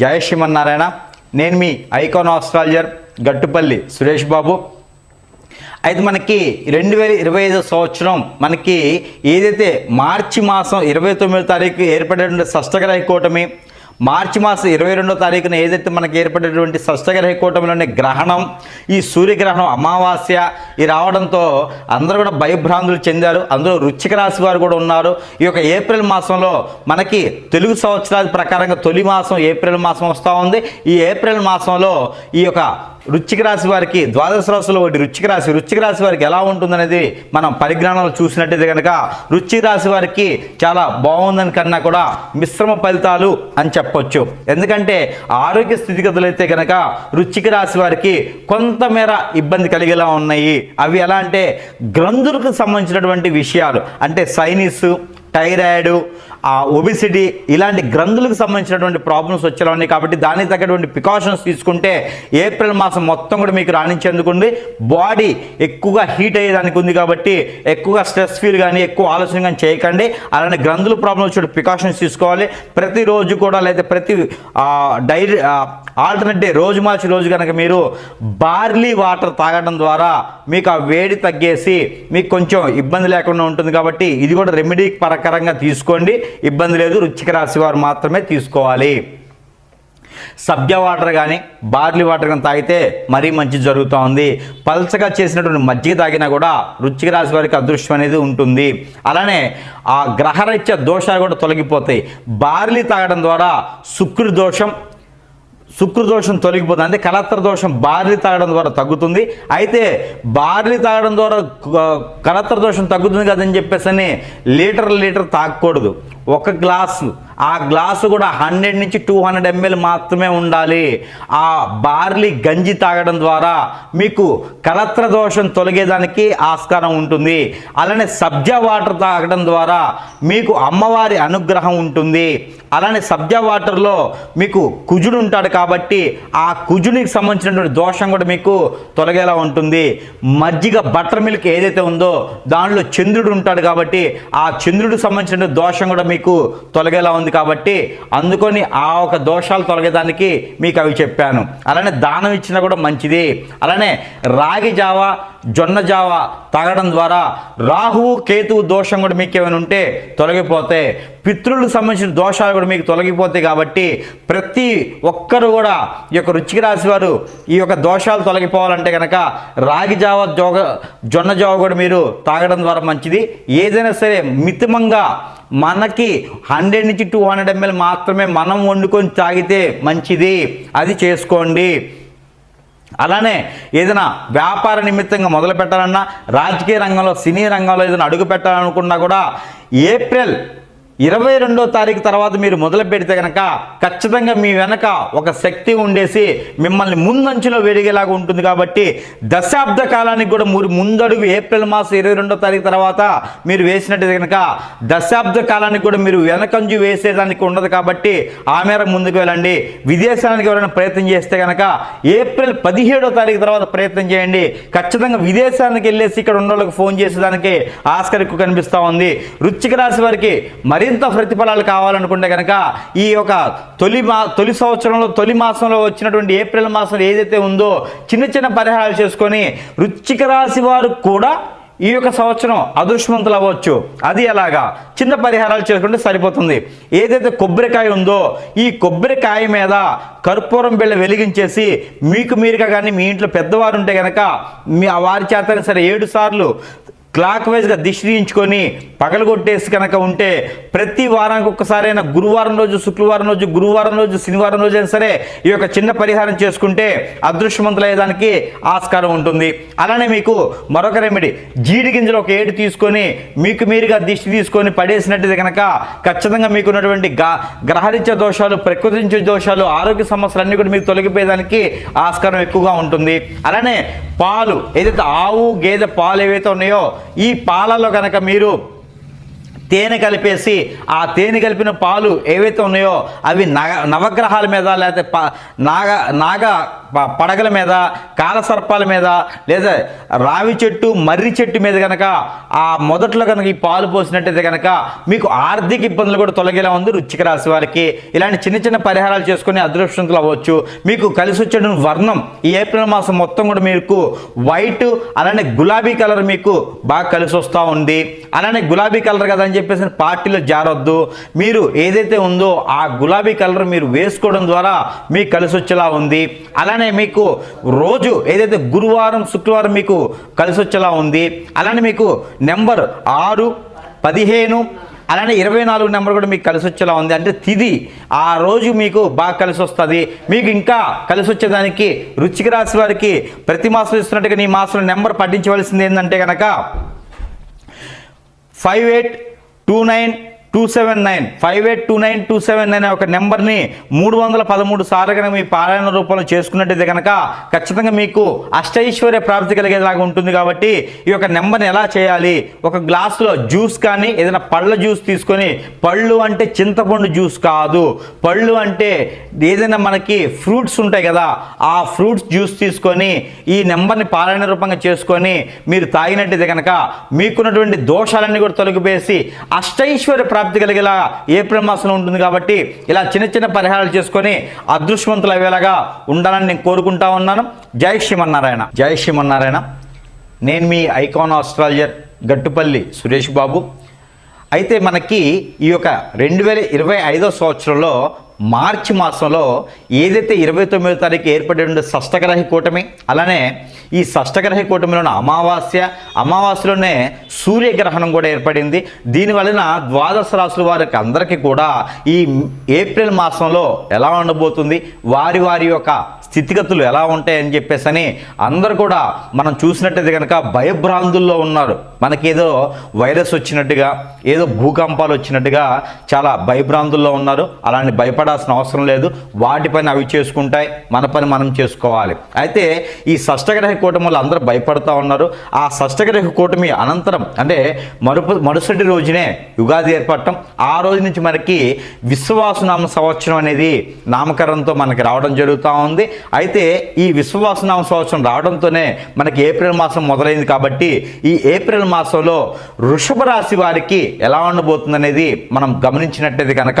జయ శ్రీమన్నారాయణ. నేను మీ icon astrologer Gattupalli Suresh Babu. అయితే మనకి రెండు వేల ఇరవై ఐదో సంవత్సరం మనకి ఏదైతే మార్చి మాసం ఇరవై తొమ్మిదో తారీఖు ఏర్పడిన షష్టగ్రహ కూటమి మార్చి మాసం ఇరవై రెండో తారీఖున ఏదైతే మనకి ఏర్పడేటువంటి షష్టగ్రహ కూటమిలోని గ్రహణం ఈ సూర్యగ్రహణం అమావాస్య ఈ రావడంతో అందరూ కూడా భయభ్రాంతులు చెందారు. అందులో రుచిక రాశి వారు కూడా ఉన్నారు. ఈ యొక్క ఏప్రిల్ మాసంలో మనకి తెలుగు సంవత్సరాల ప్రకారంగా తొలి మాసం ఏప్రిల్ మాసం వస్తూ ఉంది. ఈ ఏప్రిల్ మాసంలో ఈ యొక్క రుచిక రాశి వారికి ద్వాదశ రాశిలో ఒకటి రుచిక రాశి రుచిక రాశి వారికి ఎలా ఉంటుందనేది మనం పరిజ్ఞానంలో చూసినట్టయితే కనుక రుచిక రాశి వారికి చాలా బాగుందని కన్నా కూడా మిశ్రమ ఫలితాలు అని చెప్పొచ్చు. ఎందుకంటే ఆరోగ్య స్థితిగతులు అయితే కనుక రుచిక రాశి వారికి కొంతమేర ఇబ్బంది కలిగేలా ఉన్నాయి. అవి ఎలా అంటే గ్రంథులకు సంబంధించినటువంటి విషయాలు. అంటే సైనిస్ థైరాయిడ్ ఆ ఒబిసిటీ ఇలాంటి గ్రంథులకు సంబంధించినటువంటి ప్రాబ్లమ్స్ వచ్చేలా ఉన్నాయి కాబట్టి దానికి తగ్గటువంటి ప్రికాషన్స్ తీసుకుంటే ఏప్రిల్ మాసం మొత్తం కూడా మీకు రాణించేందుకుంది బాడీ ఎక్కువగా హీట్ అయ్యేదానికి ఉంది కాబట్టి ఎక్కువగా స్ట్రెస్ ఫీల్ కానీ ఎక్కువ ఆలోచన కానీ చేయకండి. అలానే గ్రంథుల ప్రాబ్లం వచ్చే ప్రికాషన్స్ తీసుకోవాలి. ప్రతిరోజు కూడా లేదా ప్రతి డైరీ ఆల్టర్నేట్ డే రోజు మార్చి రోజు కనుక మీరు బార్లీ వాటర్ తాగడం ద్వారా మీకు ఆ వేడి తగ్గేసి మీకు కొంచెం ఇబ్బంది లేకుండా ఉంటుంది కాబట్టి ఇది కూడా రెమెడీ ప్రకారంగా తీసుకోండి. ఇబ్బంది లేదు రుచిక రాశి వారు మాత్రమే తీసుకోవాలి. సబ్జా వాటర్ కానీ బార్లీ వాటర్ కానీ తాగితే మరీ మంచి జరుగుతూ ఉంది పల్చగా చేసినటువంటి మజ్జిగ తాగినా కూడా రుచిక రాశి వారికి అదృష్టం అనేది ఉంటుంది. అలానే ఆ గ్రహరీత్య దోషాలు కూడా తొలగిపోతాయి. బార్లీ తాగడం ద్వారా శుక్రుడి దోషం శుక్రదోషం తొలగిపోతుంది. అంటే కలత్ర దోషం బార్లీ తాగడం ద్వారా తగ్గుతుంది. అయితే బార్లీ తాగడం ద్వారా కలత్ర దోషం తగ్గుతుంది కదని చెప్పేసి అని లీటర్ లీటర్ తాగకూడదు. ఒక గ్లాసు. ఆ గ్లాసు కూడా హండ్రెడ్ నుంచి టూ హండ్రెడ్ ఎంఎల్ మాత్రమే ఉండాలి. ఆ బార్లీ గంజి తాగడం ద్వారా మీకు కలత్ర దోషం తొలగేదానికి ఆస్కారం ఉంటుంది. అలానే సబ్జా వాటర్ తాగడం ద్వారా మీకు అమ్మవారి అనుగ్రహం ఉంటుంది. అలానే సబ్జా వాటర్లో మీకు కుజుడు ఉంటాడు కాబట్టి ఆ కుజునికి సంబంధించినటువంటి దోషం కూడా మీకు తొలగేలా ఉంటుంది. మజ్జిగ బటర్ మిల్క్ ఏదైతే ఉందో దానిలో చంద్రుడు ఉంటాడు కాబట్టి ఆ చంద్రుడికి సంబంధించిన దోషం కూడా మీకు తొలగేలా ఉంది కాబట్టి అందుకొని ఆ ఒక దోషాలు తొలగేదానికి మీకు అవి చెప్పాను. అలానే దానం ఇచ్చినా కూడా మంచిది. అలానే రాగి జావ జొన్న జావ తాగడం ద్వారా రాహువు కేతువు దోషం కూడా మీకు ఏమైనా ఉంటే తొలగిపోతే పితృలకు సంబంధించిన దోషాలు కూడా మీకు తొలగిపోతాయి కాబట్టి ప్రతి ఒక్కరు కూడా ఈ యొక్క రుచికి రాశి వారు ఈ యొక్క దోషాలు తొలగిపోవాలంటే కనుక రాగి జావ జోగ జొన్న జావ కూడా మీరు తాగడం ద్వారా మంచిది. ఏదైనా సరే మితిమంగా మనకి హండ్రెడ్ నుంచి టూ హండ్రెడ్ ఎంఎల్ మాత్రమే మనం వండుకొని తాగితే మంచిది. అది చేసుకోండి. అలానే ఏదైనా వ్యాపార నిమిత్తంగా మొదలు పెట్టాలన్నా రాజకీయ రంగంలో సినీ రంగంలో ఏదైనా అడుగు పెట్టాలనుకున్నా కూడా ఏప్రిల్ ఇరవై రెండో తారీఖు తర్వాత మీరు మొదలు పెడితే కనుక ఖచ్చితంగా మీ వెనక ఒక శక్తి ఉండేసి మిమ్మల్ని ముందంచులో వెలిగేలాగా ఉంటుంది కాబట్టి దశాబ్ద కాలానికి కూడా మీరు ముందడుగు ఏప్రిల్ మాసం ఇరవై రెండో తారీఖు తర్వాత మీరు వేసినట్టు కనుక దశాబ్ద కాలానికి కూడా మీరు వెనకంజు వేసేదానికి ఉండదు కాబట్టి ఆ మేర ముందుకు వెళ్ళండి. విదేశానికి ఎవరైనా ప్రయత్నం చేస్తే కనుక ఏప్రిల్ పదిహేడో తారీఖు తర్వాత ప్రయత్నం చేయండి. ఖచ్చితంగా విదేశానికి వెళ్ళేసి ఇక్కడ ఉన్న వాళ్ళకి ఫోన్ చేసేదానికి ఆస్కర్ ఎక్కువ కనిపిస్తూ ఉంది. వృచ్చిక రాశి వారికి మరీ మరింత ప్రతిఫలాలు కావాలనుకుంటే కనుక ఈ యొక్క తొలి మా తొలి సంవత్సరంలో తొలి మాసంలో వచ్చినటువంటి ఏప్రిల్ మాసంలో ఏదైతే ఉందో చిన్న చిన్న పరిహారాలు చేసుకొని వృచ్చిక రాశి వారు కూడా ఈ యొక్క సంవత్సరం అదృష్టవంతులు అవ్వచ్చు. అది ఎలాగా? చిన్న పరిహారాలు చేసుకుంటే సరిపోతుంది. ఏదైతే కొబ్బరికాయ ఉందో ఈ కొబ్బరికాయ మీద కర్పూరం బిళ్ళ వెలిగించేసి మీకు మీరుగా కానీ మీ ఇంట్లో పెద్దవారు ఉంటే కనుక మీ వారి చేత సరే ఏడు సార్లు క్లాక్ వైజ్గా దిష్టించుకొని పగలగొట్టేసి కనుక ఉంటే ప్రతి వారానికి ఒక్కసారైనా గురువారం రోజు శుక్రవారం రోజు గురువారం రోజు శనివారం రోజు అయినా సరే ఈ యొక్క చిన్న పరిహారం చేసుకుంటే అదృష్టవంతులయ్యేదానికి ఆస్కారం ఉంటుంది. అలానే మీకు మరొక రెమెడీ. జీడి గింజలు ఒక ఏడు తీసుకొని మీకు మీరుగా దిష్టి తీసుకొని పడేసినట్టయితే కనుక ఖచ్చితంగా మీకు ఉన్నటువంటి గా గ్రహరిత్య దోషాలు ప్రకృతించే దోషాలు ఆరోగ్య సమస్యలు అన్నీ కూడా మీకు తొలగిపోయేదానికి ఆస్కారం ఎక్కువగా ఉంటుంది. అలానే పాలు ఏదైతే ఆవు గేదె పాలు ఏవైతే ఉన్నాయో ఈ పాలలో కనుక మీరు తేనె కలిపేసి ఆ తేనె కలిపిన పాలు ఏవైతే ఉన్నాయో అవి నగ నవగ్రహాల మీద లేకపోతే ప నాగ నాగ ప- పడగల మీద కాలసర్పాల మీద లేదా రావి చెట్టు మర్రి చెట్టు మీద కనుక ఆ మొదట్లో కనుక ఈ పాలు పోసినట్టయితే కనుక మీకు ఆర్థిక ఇబ్బందులు కూడా తొలగేలా ఉంది రుచిక రాశి వారికి. ఇలాంటి చిన్న చిన్న పరిహారాలు చేసుకుని అదృష్టవంతులు అవ్వచ్చు. మీకు కలిసి వచ్చే వర్ణం ఈ ఏప్రిల్ మాసం మొత్తం కూడా మీకు వైట్ అలానే గులాబీ కలర్ మీకు బాగా కలిసి వస్తూ ఉంది. అలానే గులాబీ కలర్ కదా అని చెప్పేసి పార్టీలో జారొద్దు. మీరు ఏదైతే ఉందో ఆ గులాబీ కలర్ మీరు వేసుకోవడం ద్వారా మీకు కలిసి వచ్చేలా ఉంది. అలానే మీకు రోజు ఏదైతే గురువారం శుక్రవారం మీకు కలిసి వచ్చేలా ఉంది. అలానే మీకు నెంబర్ ఆరు పదిహేను అలానే ఇరవై నాలుగు నెంబర్ కూడా మీకు కలిసి వచ్చేలా ఉంది. అంటే తిది. ఆ రోజు మీకు బాగా కలిసి వస్తుంది. మీకు ఇంకా కలిసి వచ్చేదానికి రుచిక రాశి వారికి ప్రతి మాసం ఇస్తున్నట్టుగా నీ మాసంలో నెంబర్ పట్టించవలసింది ఏంటంటే కనుక five eight two nine two seven nine five eight two nine two seven nine ఒక నెంబర్ని మూడు వందల పదమూడు సార్లు కనుక మీ పారాయణ రూపంలో చేసుకున్నట్టయితే కనుక ఖచ్చితంగా మీకు అష్టైశ్వర్య ప్రాప్తి కలిగేలాగా ఉంటుంది కాబట్టి ఈ యొక్క నెంబర్ని ఎలా చేయాలి? ఒక గ్లాసులో జ్యూస్ కానీ ఏదైనా పళ్ళ జ్యూస్ తీసుకొని పళ్ళు అంటే చింతపండు జ్యూస్ కాదు. పళ్ళు అంటే ఏదైనా మనకి ఫ్రూట్స్ ఉంటాయి కదా ఆ ఫ్రూట్స్ జ్యూస్ తీసుకొని ఈ నెంబర్ని పారాయణ రూపంగా చేసుకొని మీరు తాగినట్టయితే కనుక మీకున్నటువంటి దోషాలన్నీ కూడా తొలగిపేసి అష్టైశ్వర్య ప్రాప్తి కలిగేలా ఏప్రిల్ మాసంలో ఉంటుంది కాబట్టి ఇలా చిన్న చిన్న పరిహారాలు చేసుకొని అదృష్టవంతులు అయ్యేలాగా ఉండాలని నేను కోరుకుంటా ఉన్నాను. జై శ్రీమన్నారాయణ. జై శ్రీమన్నారాయణ. నేను మీ ఐకాన్ ఆస్ట్రాలజర్ గట్టుపల్లి సురేష్ బాబు. అయితే మనకి ఈ యొక్క రెండు వేల ఇరవై ఐదో సంవత్సరంలో మార్చి మాసంలో ఏదైతే ఇరవై తొమ్మిదో తారీఖు ఏర్పడి ఉండే షష్టగ్రహి కూటమి అలానే ఈ షష్టగ్రహి కూటమిలోని అమావాస్య అమావాస్యలోనే సూర్యగ్రహణం కూడా ఏర్పడింది. దీని వలన ద్వాదశ రాశుల వారికి అందరికీ కూడా ఈ ఏప్రిల్ మాసంలో ఎలా ఉండబోతుంది? వారి వారి యొక్క స్థితిగతులు ఎలా ఉంటాయని చెప్పేసి అని అందరూ కూడా మనం చూసినట్టయితే కనుక భయభ్రాంతుల్లో ఉన్నారు. మనకేదో వైరస్ వచ్చినట్టుగా ఏదో భూకంపాలు వచ్చినట్టుగా చాలా భయభ్రాంతుల్లో ఉన్నారు. అలాంటి భయపడాల్సిన అవసరం లేదు. వాటి పని అవి చేసుకుంటాయి. మన పని మనం చేసుకోవాలి. అయితే ఈ షష్టగ్రహ కూటమి వల్ల అందరూ భయపడతా ఉన్నారు. ఆ షష్టగ్రహ కూటమి అనంతరం అంటే మరుపు మరుసటి రోజునే యుగాది ఏర్పడటం. ఆ రోజు నుంచి మనకి విశ్వాసనామ సంవత్సరం అనేది నామకరణంతో మనకి రావడం జరుగుతూ ఉంది. అయితే ఈ విశ్వవాసనామ సంవత్సరం రావడంతోనే మనకి ఏప్రిల్ మాసం మొదలైంది కాబట్టి ఈ ఏప్రిల్ మాసంలో వృషభ రాశి వారికి ఎలా ఉండబోతుంది అనేది మనం గమనించినట్టయితే కనుక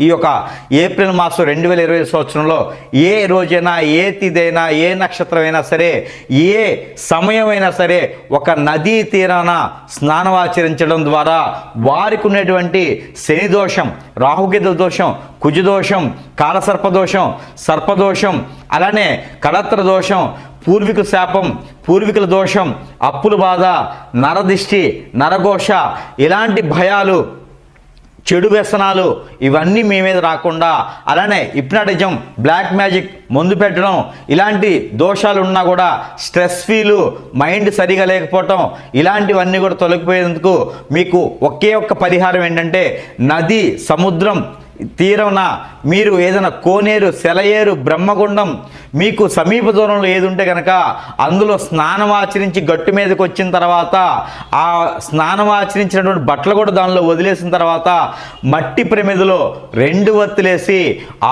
ఈ యొక్క ఏప్రిల్ మాసం రెండు వేల ఇరవై సంవత్సరంలో ఏ రోజైనా ఏ తిదైనా ఏ నక్షత్రమైనా సరే ఏ సమయమైనా సరే ఒక నదీ తీరాన స్నానమాచరించడం ద్వారా వారికి ఉన్నటువంటి శని దోషం రాహుకేతు దోషం కుజదోషం కాలసర్పదోషం సర్పదోషం అలానే కళత్ర దోషం పూర్వీకుల శాపం పూర్వీకుల దోషం అప్పుల బాధ నరదిష్టి నరఘోష ఇలాంటి భయాలు చెడు వ్యసనాలు ఇవన్నీ మీ మీద రాకుండా అలానే హిప్నాటిజం బ్లాక్ మ్యాజిక్ మందు పెట్టడం ఇలాంటి దోషాలు ఉన్నా కూడా స్ట్రెస్ ఫీలు మైండ్ సరిగా లేకపోవటం ఇలాంటివన్నీ కూడా తొలగిపోయేందుకు మీకు ఒకే ఒక్క పరిహారం ఏంటంటే నది సముద్రం తీరన మీరు ఏదైనా కోనేరు సెలయేరు బ్రహ్మగుండం మీకు సమీప దూరంలో ఏది ఉంటే కనుక అందులో స్నానం ఆచరించి గట్టు మీదకి వచ్చిన తర్వాత ఆ స్నానం ఆచరించినటువంటి బట్టలు కూడా దానిలో వదిలేసిన తర్వాత మట్టి ప్రమిదలో రెండు వత్తులేసి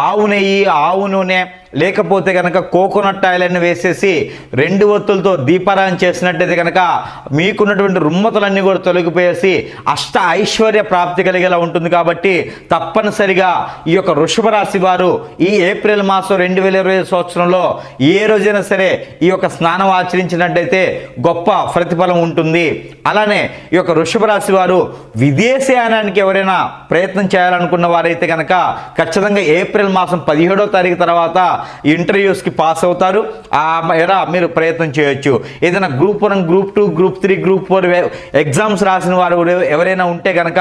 ఆవు నెయ్యి ఆవు నూనె లేకపోతే కనుక కోకోనట్ ఆయిల్ అని వేసేసి రెండు ఒత్తులతో దీపారాయణ చేసినట్టయితే కనుక మీకున్నటువంటి రుమ్మతులన్నీ కూడా తొలగిపోయేసి అష్ట ఐశ్వర్య ప్రాప్తి కలిగేలా ఉంటుంది కాబట్టి తప్పనిసరిగా ఈ యొక్క వృషభ రాశి వారు ఈ ఏప్రిల్ మాసం రెండు వేల ఇరవై సంవత్సరంలో ఏ రోజైనా సరే ఈ యొక్క స్నానం ఆచరించినట్టయితే గొప్ప ప్రతిఫలం ఉంటుంది. అలానే ఈ యొక్క వృషభ రాశి వారు విదేశయానానికి ఎవరైనా ప్రయత్నం చేయాలనుకున్న వారైతే కనుక ఖచ్చితంగా ఏప్రిల్ మాసం పదిహేడో తారీఖు తర్వాత ఇంటర్వ్యూస్కి పాస్ అవుతారు. ఆ మేర మీరు ప్రయత్నం చేయొచ్చు. ఏదైనా group one group two group three group four exams రాసిన వారు ఎవరైనా ఉంటే కనుక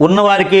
ఉన్నవారికి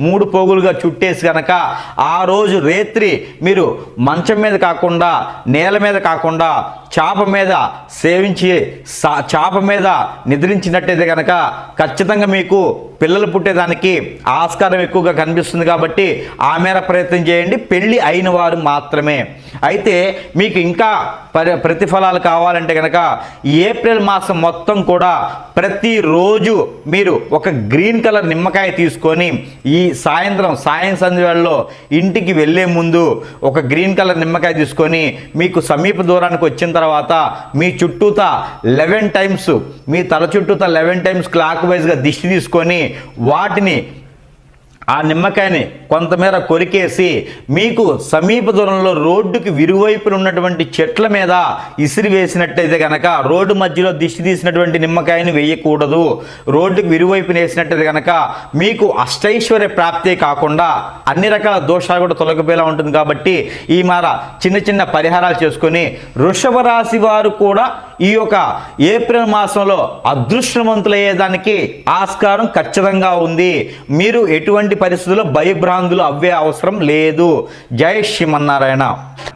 మూడు పోగులుగా చుట్టేసి కనుక ఆ రోజు రేత్రి మీరు మంచం మీద కాకుండా నేల మీద కాకుండా చాప మీద సేవించి సా- చాప మీద నిద్రించినట్టయితే కనుక ఖచ్చితంగా మీకు పిల్లలు పుట్టేదానికి ఆస్కారం ఎక్కువగా కనిపిస్తుంది కాబట్టి ఆ మేర ప్రయత్నం చేయండి. పెళ్ళి అయిన వారు మాత్రమే. అయితే మీకు ఇంకా పరి ప్రతిఫలాలు కావాలంటే కనుక ఏప్రిల్ మాసం మొత్తం కూడా ప్రతిరోజు మీరు ఒక గ్రీన్ కలర్ నిమ్మకాయ తీసుకొని ఈ సాయంత్రం సాయం సంధ్యలో ఇంటికి వెళ్ళే ముందు ఒక గ్రీన్ కలర్ నిమ్మకాయ తీసుకొని మీకు సమీప దూరానికి వచ్చిన తర్వాత మీ చుట్టూత లెవెన్ టైమ్స్ మీ తల చుట్టూత లెవెన్ టైమ్స్ క్లాక్ వైజ్గా దిష్టి తీసుకొని వాటిని ఆ నిమ్మకాయని కొంతమేర కొరికేసి మీకు సమీప దూరంలో రోడ్డుకి విరువైపున ఉన్నటువంటి చెట్ల మీద ఇసిరి వేసినట్టయితే కనుక రోడ్డు మధ్యలో దిష్టి తీసినటువంటి నిమ్మకాయని వేయకూడదు. రోడ్డుకి విరువైపున వేసినట్టయితే కనుక మీకు అష్టైశ్వర్య ప్రాప్తే కాకుండా అన్ని రకాల దోషాలు కూడా తొలగిపోయేలా ఉంటుంది కాబట్టి ఈ మార చిన్న చిన్న పరిహారాలు చేసుకొని వృషభ రాశి వారు కూడా ఈ యొక్క ఏప్రిల్ మాసంలో అదృష్టవంతులయ్యేదానికి ఆస్కారం ఖచ్చితంగా ఉంది. మీరు ఎటువంటి పరిస్థితుల్లో భయభ్రాంతులు అవ్వే అవసరం లేదు. జై శ్రీమన్నారాయణ.